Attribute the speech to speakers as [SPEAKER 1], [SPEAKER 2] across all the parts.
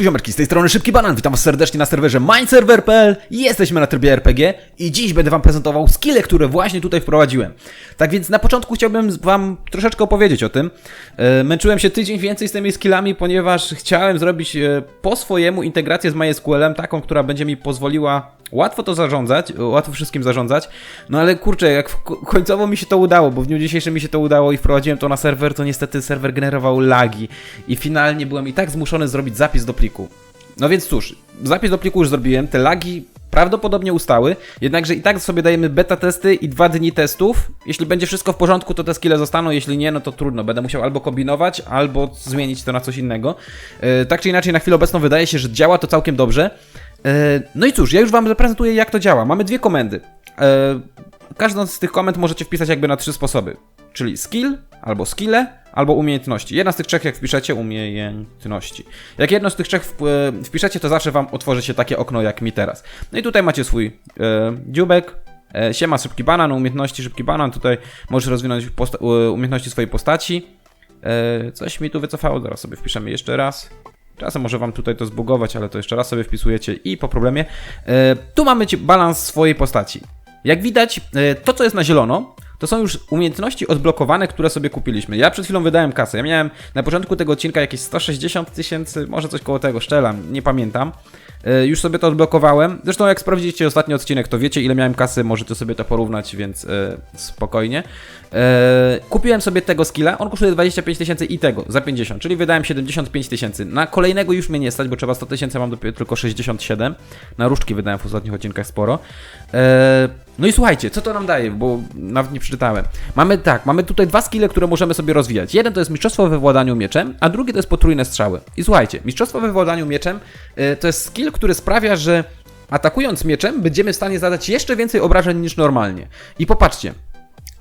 [SPEAKER 1] Siemaneczko ziomeczki, z tej strony Szybki Banan, witam was serdecznie na serwerze mindserver.pl Jesteśmy na trybie RPG i dziś będę wam prezentował skille, które właśnie tutaj wprowadziłem. Tak więc na początku chciałbym wam troszeczkę opowiedzieć o tym. E, Męczyłem się tydzień więcej z tymi skillami, ponieważ chciałem zrobić e, po swojemu integrację z MySQL-em, taką, która będzie mi pozwoliła łatwo to zarządzać, łatwo wszystkim zarządzać, no ale kurczę, jak końcowo mi się to udało, bo w dniu dzisiejszym mi się to udało i wprowadziłem to na serwer, to niestety serwer generował lagi i finalnie byłem i tak zmuszony zrobić zapis do pliku. No więc cóż, zapis do pliku już zrobiłem, te lagi prawdopodobnie ustały, jednakże i tak sobie dajemy beta testy i dwa dni testów. Jeśli będzie wszystko w porządku, to te skille zostaną, jeśli nie, no to trudno, będę musiał albo kombinować, albo zmienić to na coś innego. Yy, tak czy inaczej, na chwilę obecną wydaje się, że działa to całkiem dobrze. E, No i cóż, ja już Wam zaprezentuję, jak to działa. Mamy dwie komendy. E, Każdą z tych komend możecie wpisać jakby na trzy sposoby. Czyli skill, albo skille, albo umiejętności. Jedna z tych trzech, jak wpiszecie, umiejętności. Jak jedno z tych trzech e, wpiszecie, to zawsze Wam otworzy się takie okno, jak mi teraz. No i tutaj macie swój e, dziubek. E, siema, szybki banan, umiejętności szybki banan. Tutaj możesz rozwinąć umiejętności swojej postaci. E, coś mi tu wycofało, zaraz sobie wpiszemy jeszcze raz. Czasem może wam tutaj to zbugować, ale to jeszcze raz sobie wpisujecie i po problemie. E, tu mamy balans swojej postaci. Jak widać, e, to co jest na zielono, to są już umiejętności odblokowane, które sobie kupiliśmy. Ja przed chwilą wydałem kasę. Ja miałem na początku tego odcinka jakieś 160 tysięcy, może coś koło tego, szczelam, nie pamiętam. E, Już sobie to odblokowałem. Zresztą jak sprawdzicie ostatni odcinek, to wiecie ile miałem kasy, możecie sobie to porównać, więc e, spokojnie. E, kupiłem sobie tego skilla, on kosztuje 25 tysięcy i tego za 50, czyli wydałem 75 tysięcy. Na kolejnego już mnie nie stać, bo trzeba 100 tysięcy, mam dopiero tylko 67. Na różdżki wydałem w ostatnich odcinkach sporo. No i słuchajcie, co to nam daje, bo nawet nie przeczytałem. Mamy tak, mamy tutaj dwa skille, które możemy sobie rozwijać. Jeden to jest mistrzostwo we władaniu mieczem, a drugi to jest potrójne strzały. I słuchajcie, mistrzostwo we władaniu mieczem e, to jest skill, który sprawia, że atakując mieczem będziemy w stanie zadać jeszcze więcej obrażeń niż normalnie. I popatrzcie,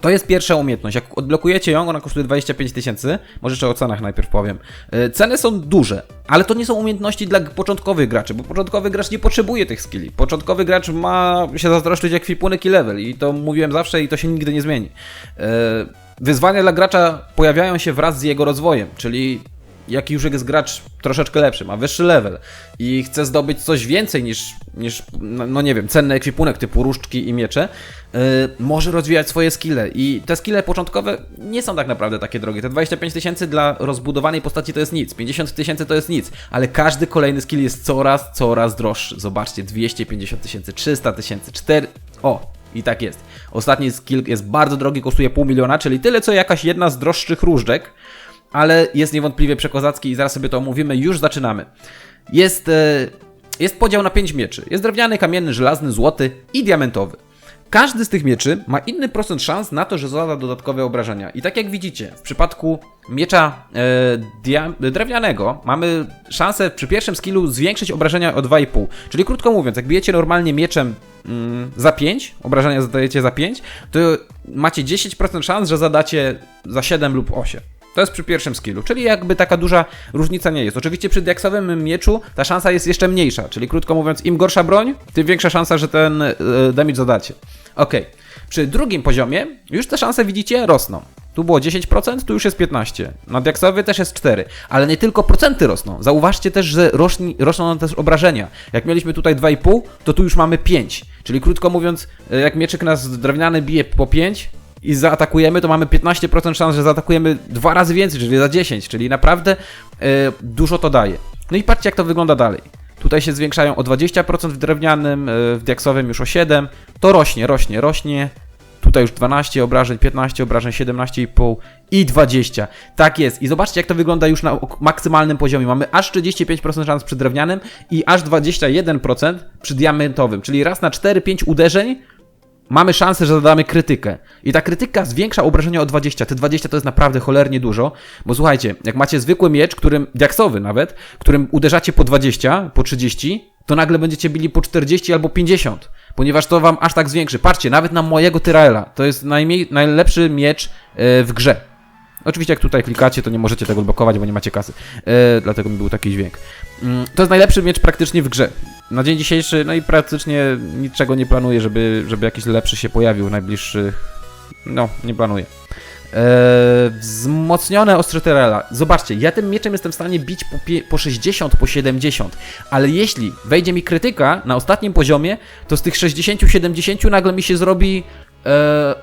[SPEAKER 1] to jest pierwsza umiejętność. Jak odblokujecie ją, ona kosztuje 25 tysięcy. Może jeszcze o cenach najpierw powiem. E, Ceny są duże, ale to nie są umiejętności dla początkowych graczy, bo początkowy gracz nie potrzebuje tych skilli. Początkowy gracz ma się zazdroszczyć jak kwipunek i level i to mówiłem zawsze i to się nigdy nie zmieni. E, Wyzwania dla gracza pojawiają się wraz z jego rozwojem, czyli jak już jest gracz troszeczkę lepszy, ma wyższy level i chce zdobyć coś więcej niż, niż no, no nie wiem, cenny ekwipunek typu różdżki i miecze, yy, może rozwijać swoje skille. I te skille początkowe nie są tak naprawdę takie drogie. Te 25 tysięcy dla rozbudowanej postaci to jest nic, 50 tysięcy to jest nic, ale każdy kolejny skill jest coraz, coraz droższy. Zobaczcie, 250 tysięcy, 300 tysięcy, 4... O, i tak jest. Ostatni skill jest bardzo drogi, kosztuje pół miliona, czyli tyle co jakaś jedna z droższych różdżek ale jest niewątpliwie przekozacki i zaraz sobie to omówimy. Już zaczynamy. Jest, e, jest podział na pięć mieczy. Jest drewniany, kamienny, żelazny, złoty i diamentowy. Każdy z tych mieczy ma inny procent szans na to, że zada dodatkowe obrażenia. I tak jak widzicie, w przypadku miecza e, drewnianego mamy szansę przy pierwszym skillu zwiększyć obrażenia o 2,5. Czyli krótko mówiąc, jak bijecie normalnie mieczem mm, za 5, obrażenia zadajecie za 5, to macie 10% szans, że zadacie za 7 lub 8. To jest przy pierwszym skillu, czyli jakby taka duża różnica nie jest. Oczywiście przy diaksowym mieczu ta szansa jest jeszcze mniejsza, czyli krótko mówiąc, im gorsza broń, tym większa szansa, że ten e, damage zadacie. Ok. Przy drugim poziomie już te szanse widzicie rosną. Tu było 10%, tu już jest 15%. Na diaksowy też jest 4%. Ale nie tylko procenty rosną. Zauważcie też, że rośnie, rosną też obrażenia. Jak mieliśmy tutaj 2,5, to tu już mamy 5. Czyli krótko mówiąc, e, jak mieczyk nas drewniany bije po 5, i zaatakujemy, to mamy 15% szans, że zaatakujemy dwa razy więcej, czyli za 10, czyli naprawdę e, dużo to daje. No i patrzcie, jak to wygląda dalej. Tutaj się zwiększają o 20% w drewnianym, e, w diaksowym już o 7. To rośnie, rośnie, rośnie. Tutaj już 12 obrażeń, 15 obrażeń, 17,5 i 20. Tak jest. I zobaczcie, jak to wygląda już na maksymalnym poziomie. Mamy aż 35% szans przy drewnianym i aż 21% przy diamentowym. Czyli raz na 4-5 uderzeń mamy szansę, że zadamy krytykę. I ta krytyka zwiększa obrażenia o 20. Te 20 to jest naprawdę cholernie dużo, bo słuchajcie, jak macie zwykły miecz, którym, diaksowy nawet, którym uderzacie po 20, po 30, to nagle będziecie bili po 40 albo 50, ponieważ to wam aż tak zwiększy. Patrzcie, nawet na mojego Tyraela, to jest najmniej, najlepszy miecz e, w grze. Oczywiście jak tutaj klikacie, to nie możecie tego blokować, bo nie macie kasy. E, dlatego mi był taki dźwięk. Mm, to jest najlepszy miecz praktycznie w grze. Na dzień dzisiejszy, no i praktycznie niczego nie planuję, żeby, żeby jakiś lepszy się pojawił w najbliższych... No, nie planuję. wzmocnione ostre terela. Zobaczcie, ja tym mieczem jestem w stanie bić po, po 60, po 70, ale jeśli wejdzie mi krytyka na ostatnim poziomie, to z tych 60-70 nagle mi się zrobi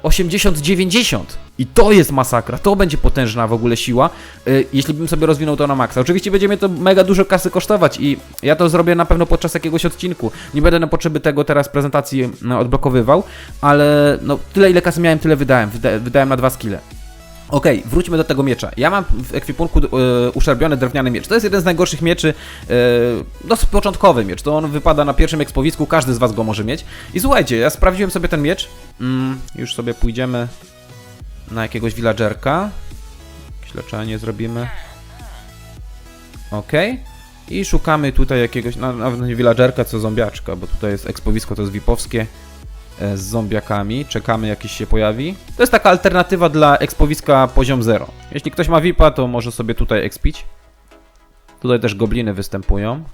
[SPEAKER 1] 80-90. I to jest masakra, to będzie potężna w ogóle siła, e, jeśli bym sobie rozwinął to na maksa. Oczywiście będzie mnie to mega dużo kasy kosztować i ja to zrobię na pewno podczas jakiegoś odcinku. Nie będę na potrzeby tego teraz prezentacji no, odblokowywał, ale no tyle ile kasy miałem, tyle wydałem. Wyda wydałem na dwa skille. Okej, wróćmy do tego miecza. Ja mam w ekwipunku e, uszczerbiony drewniany miecz. To jest jeden z najgorszych mieczy, e, dosyć początkowy miecz. To on wypada na pierwszym ekspowisku, każdy z Was go może mieć. I słuchajcie, ja sprawdziłem sobie ten miecz. Mm, już sobie pójdziemy na jakiegoś villagerka. Jakieś zrobimy. Okej. I szukamy tutaj jakiegoś, nawet nie villagerka, co zombiaczka, bo tutaj jest ekspowisko, to jest wipowskie e, z zombiakami. Czekamy, jakiś się pojawi. To jest taka alternatywa dla ekspowiska poziom 0. Jeśli ktoś ma VIPa, to może sobie tutaj expić. Tutaj też gobliny występują.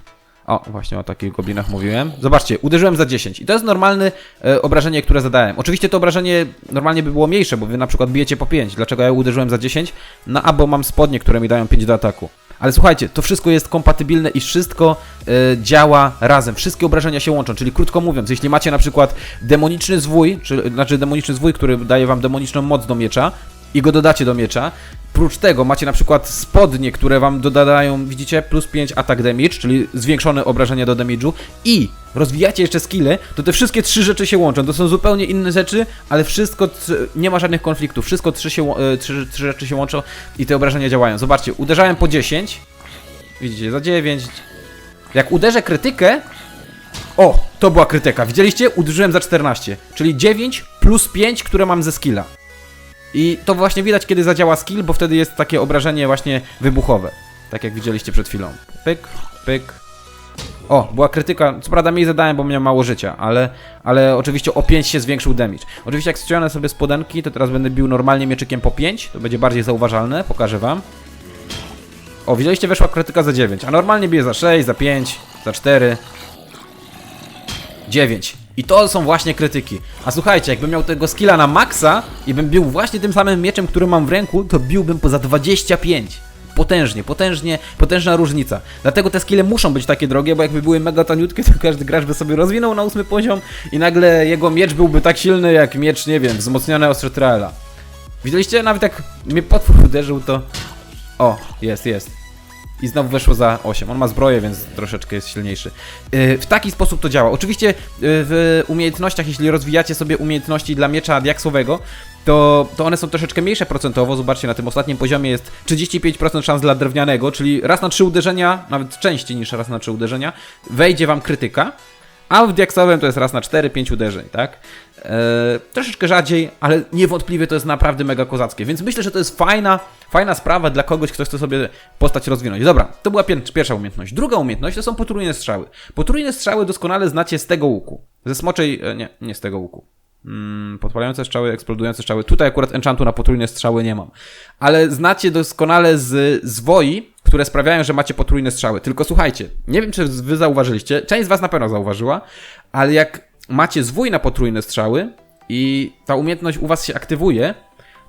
[SPEAKER 1] O, właśnie o takich goblinach mówiłem. Zobaczcie, uderzyłem za 10 i to jest normalne e, obrażenie, które zadałem. Oczywiście to obrażenie normalnie by było mniejsze, bo wy na przykład bijecie po 5. Dlaczego ja uderzyłem za 10? No, albo mam spodnie, które mi dają 5 do ataku. Ale słuchajcie, to wszystko jest kompatybilne i wszystko e, działa razem. Wszystkie obrażenia się łączą, czyli krótko mówiąc, jeśli macie na przykład demoniczny zwój, czy, znaczy demoniczny zwój, który daje wam demoniczną moc do miecza i go dodacie do miecza, Prócz tego macie na przykład spodnie, które wam dodają, widzicie, plus 5 attack damage, czyli zwiększone obrażenia do damage'u i rozwijacie jeszcze skille, to te wszystkie trzy rzeczy się łączą. To są zupełnie inne rzeczy, ale wszystko, nie ma żadnych konfliktów. Wszystko trzy, się, e, trzy, trzy rzeczy się łączą i te obrażenia działają. Zobaczcie, uderzałem po 10, widzicie, za 9. Jak uderzę krytykę, o, to była krytyka. Widzieliście? Uderzyłem za 14, czyli 9 plus 5, które mam ze skilla. I to właśnie widać, kiedy zadziała skill, bo wtedy jest takie obrażenie właśnie wybuchowe. Tak jak widzieliście przed chwilą. Pyk, pyk. O, była krytyka. Co prawda mniej zadałem, bo miałem mało życia, ale, ale oczywiście o 5 się zwiększył damage. Oczywiście jak ściągnę sobie spodenki, to teraz będę bił normalnie mieczykiem po 5. To będzie bardziej zauważalne, pokażę wam. O, widzieliście, weszła krytyka za 9, a normalnie bije za 6, za 5, za 4. 9. I to są właśnie krytyki. A słuchajcie, jakbym miał tego skilla na maksa i bym bił właśnie tym samym mieczem, który mam w ręku, to biłbym poza 25. Potężnie, potężnie, potężna różnica. Dlatego te skille muszą być takie drogie, bo jakby były mega taniutkie, to każdy gracz by sobie rozwinął na ósmy poziom i nagle jego miecz byłby tak silny jak miecz, nie wiem, wzmocniony ostrze Traela. Widzieliście? Nawet jak mnie potwór uderzył, to... O, jest, jest. I znowu weszło za 8. On ma zbroję, więc troszeczkę jest silniejszy. Yy, w taki sposób to działa. Oczywiście yy, w umiejętnościach, jeśli rozwijacie sobie umiejętności dla miecza diaksowego, to, to one są troszeczkę mniejsze procentowo. Zobaczcie, na tym ostatnim poziomie jest 35% szans dla drewnianego, czyli raz na 3 uderzenia, nawet częściej niż raz na 3 uderzenia, wejdzie wam krytyka. A w diaksowym to jest raz na 4-5 uderzeń, tak? Eee, troszeczkę rzadziej, ale niewątpliwie to jest naprawdę mega kozackie. Więc myślę, że to jest fajna, fajna sprawa dla kogoś, kto chce sobie postać rozwinąć. Dobra, to była pier pierwsza umiejętność. Druga umiejętność to są potrójne strzały. Potrójne strzały doskonale znacie z tego łuku. Ze smoczej. E, nie, nie z tego łuku. Mm, podpalające strzały, eksplodujące strzały. Tutaj akurat enchantu na potrójne strzały nie mam. Ale znacie doskonale z zwoi, które sprawiają, że macie potrójne strzały. Tylko słuchajcie, nie wiem czy wy zauważyliście, część z was na pewno zauważyła, ale jak macie zwój na potrójne strzały i ta umiejętność u was się aktywuje,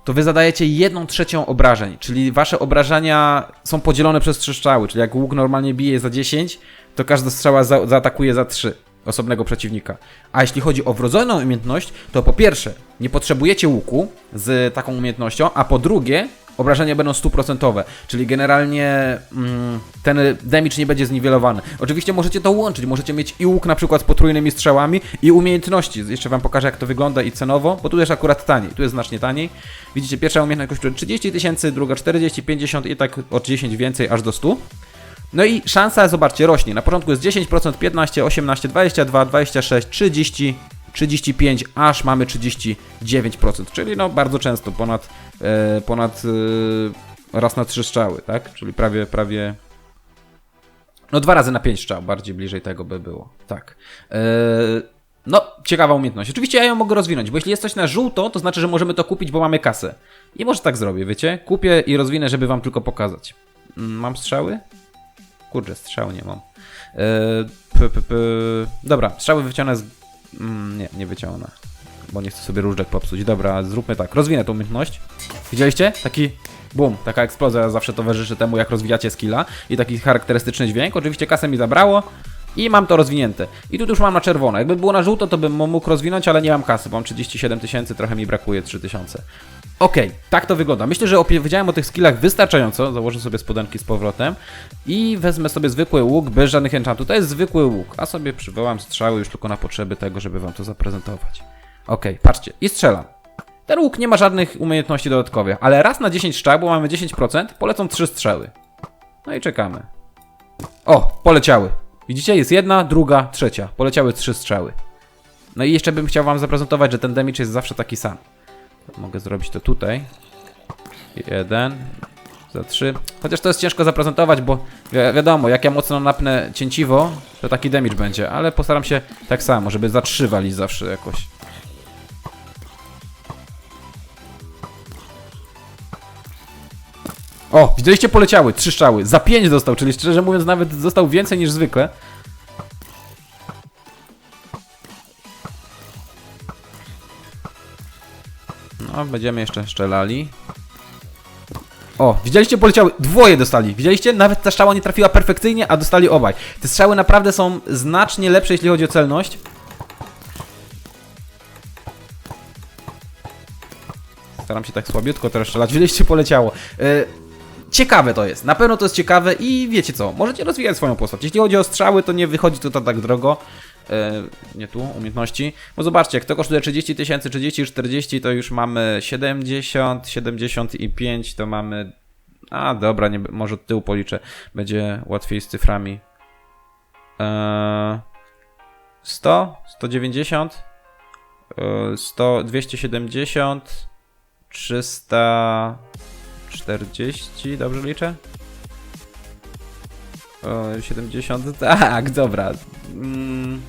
[SPEAKER 1] to wy zadajecie jedną trzecią obrażeń, czyli wasze obrażenia są podzielone przez trzy strzały, czyli jak łuk normalnie bije za 10, to każda strzała za zaatakuje za 3 osobnego przeciwnika. A jeśli chodzi o wrodzoną umiejętność, to po pierwsze, nie potrzebujecie łuku z taką umiejętnością, a po drugie, obrażenia będą stuprocentowe, czyli generalnie mm, ten damage nie będzie zniwelowany. Oczywiście możecie to łączyć, możecie mieć i łuk na przykład z potrójnymi strzałami i umiejętności. Jeszcze wam pokażę jak to wygląda i cenowo, bo tu jest akurat taniej, tu jest znacznie taniej. Widzicie, pierwsza umiejętność kosztuje 30 tysięcy, druga 40, 50 i tak o 10 więcej aż do 100. No i szansa, zobaczcie, rośnie. Na początku jest 10%, 15, 18, 22, 26, 30, 35, aż mamy 39%, czyli no bardzo często, ponad, ponad e, raz na trzy strzały, tak? Czyli prawie, prawie no dwa razy na pięć strzał, bardziej bliżej tego by było, tak. E, no, ciekawa umiejętność. Oczywiście ja ją mogę rozwinąć, bo jeśli jest coś na żółto, to znaczy, że możemy to kupić, bo mamy kasę. I może tak zrobię, wiecie? Kupię i rozwinę, żeby wam tylko pokazać. Mm, Mam strzały? Kurczę, strzał nie mam. Eee, p, p, p. Dobra, strzały wyciągnę z... Mm, nie, nie wyciągnę. Bo nie chcę sobie różdżek popsuć. Dobra, zróbmy tak, rozwinę tą umiejętność. Widzieliście? Taki Bum, taka eksplozja zawsze towarzyszy temu, jak rozwijacie skilla i taki charakterystyczny dźwięk. Oczywiście kasę mi zabrało i mam to rozwinięte. I tu już mam na czerwono. Jakby było na żółto, to bym mógł rozwinąć, ale nie mam kasy, mam 37 tysięcy, trochę mi brakuje 3000. Okej, tak to wygląda. Myślę, że opowiedziałem o tych skillach wystarczająco. Założę sobie spodenki z powrotem i wezmę sobie zwykły łuk bez żadnych enchantów. To jest zwykły łuk, a sobie przywołam strzały już tylko na potrzeby tego, żeby wam to zaprezentować. Okej, patrzcie, i strzelam. Ten łuk nie ma żadnych umiejętności dodatkowych, ale raz na 10 strzał, bo mamy 10%, polecą 3 strzały. No i czekamy. O, poleciały. Widzicie, jest jedna, druga, trzecia. Poleciały 3 strzały. No i jeszcze bym chciał wam zaprezentować, że ten damage jest zawsze taki sam. Mogę zrobić to tutaj. Jeden, za trzy. Chociaż to jest ciężko zaprezentować, bo wi wiadomo, jak ja mocno napnę cięciwo, to taki damage będzie, ale postaram się tak samo, żeby za trzy zawsze jakoś. O, widzieliście, poleciały, trzy strzały. Za pięć dostał, czyli szczerze mówiąc nawet został więcej niż zwykle. No, będziemy jeszcze strzelali. O, widzieliście, poleciały. Dwoje dostali. Widzieliście? Nawet ta strzała nie trafiła perfekcyjnie, a dostali obaj. Te strzały naprawdę są znacznie lepsze, jeśli chodzi o celność. Staram się tak słabiutko teraz strzelać. Widzieliście, poleciało. Yy, ciekawe to jest. Na pewno to jest ciekawe i wiecie co, możecie rozwijać swoją postać. Jeśli chodzi o strzały, to nie wychodzi to tak drogo. E, nie tu, umiejętności. Bo zobaczcie, jak to kosztuje 30 tysięcy, 30, 40, to już mamy 70, 75, to mamy... A, dobra, nie, może od tyłu policzę. Będzie łatwiej z cyframi. E, 100, 190, e, 100, 270, 340, dobrze liczę? O, 70, tak, dobra. Mm.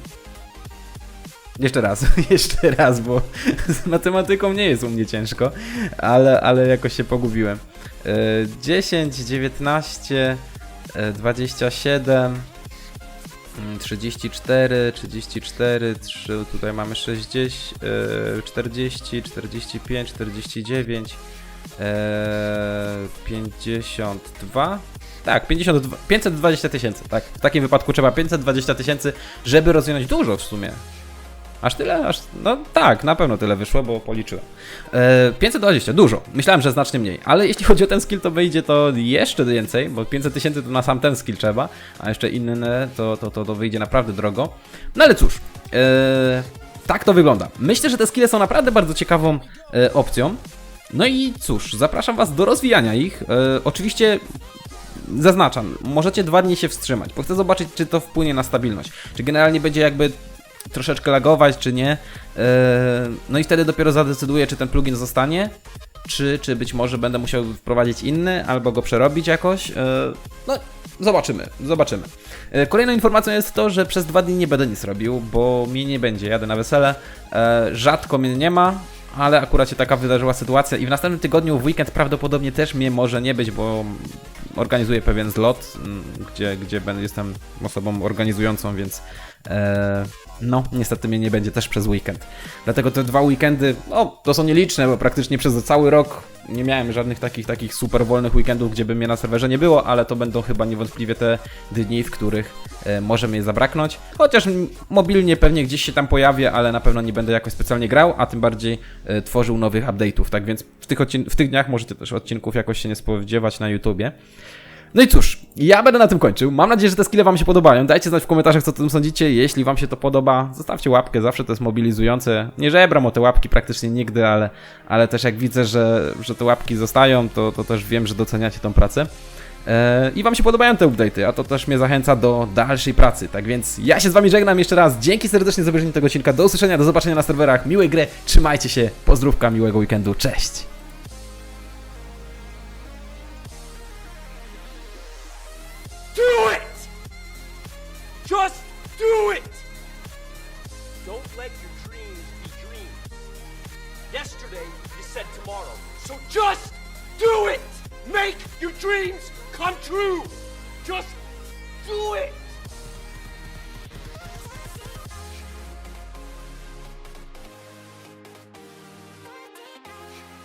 [SPEAKER 1] Jeszcze raz, jeszcze raz, bo z matematyką nie jest u mnie ciężko, ale, ale jakoś się pogubiłem. E, 10, 19, e, 27, mm, 34, 34, 3, tutaj mamy 60, e, 40, 45, 49, e, 52, tak, 52, 520 tysięcy, tak. W takim wypadku trzeba 520 tysięcy, żeby rozwinąć dużo w sumie. Aż tyle? Aż, no tak, na pewno tyle wyszło, bo policzyłem. E, 520, dużo. Myślałem, że znacznie mniej, ale jeśli chodzi o ten skill, to wyjdzie to jeszcze więcej, bo 500 tysięcy to na sam ten skill trzeba, a jeszcze inne to, to, to, to wyjdzie naprawdę drogo. No ale cóż, e, tak to wygląda. Myślę, że te skille są naprawdę bardzo ciekawą e, opcją. No i cóż, zapraszam Was do rozwijania ich. E, oczywiście zaznaczam, możecie dwa dni się wstrzymać, bo chcę zobaczyć, czy to wpłynie na stabilność. Czy generalnie będzie jakby troszeczkę lagować, czy nie. Eee, No i wtedy dopiero zadecyduję, czy ten plugin zostanie, czy, czy być może będę musiał wprowadzić inny, albo go przerobić jakoś. Eee, No, zobaczymy, zobaczymy. Eee, Kolejną informacją jest to, że przez dwa dni nie będę nic robił, bo mnie nie będzie, jadę na wesele. Rzadko mnie nie ma, ale akurat się taka wydarzyła sytuacja i w następnym tygodniu w weekend prawdopodobnie też mnie może nie być, bo organizuję pewien zlot, mm, gdzie, gdzie jestem osobą organizującą, więc e, no, niestety mnie nie będzie też przez weekend. Dlatego te dwa weekendy, no, to są nieliczne, bo praktycznie przez cały rok nie miałem żadnych takich, takich super wolnych weekendów, gdzie by mnie na serwerze nie było, ale to będą chyba niewątpliwie te dni, w których może mnie zabraknąć. Chociaż mobilnie pewnie gdzieś się tam pojawię, ale na pewno nie będę jakoś specjalnie grał, a tym bardziej e, tworzył nowych update'ów. Tak więc w tych, w tych dniach możecie też odcinków jakoś się nie spodziewać na YouTubie. No i cóż, ja będę na tym kończył. Mam nadzieję, że te skille Wam się podobają. Dajcie znać w komentarzach, co o tym sądzicie. Jeśli Wam się to podoba, zostawcie łapkę, zawsze to jest mobilizujące. Nie żebram o te łapki praktycznie nigdy, ale, ale też jak widzę, że, że te łapki zostają, to, to też wiem, że doceniacie tą pracę. Eee, I Wam się podobają te update'y, a to też mnie zachęca do dalszej pracy. Tak więc ja się z Wami żegnam jeszcze raz. Dzięki serdecznie za obejrzenie tego odcinka. Do usłyszenia, do zobaczenia na serwerach. Miłej gry, trzymajcie się, pozdrówka, miłego weekendu. Cześć!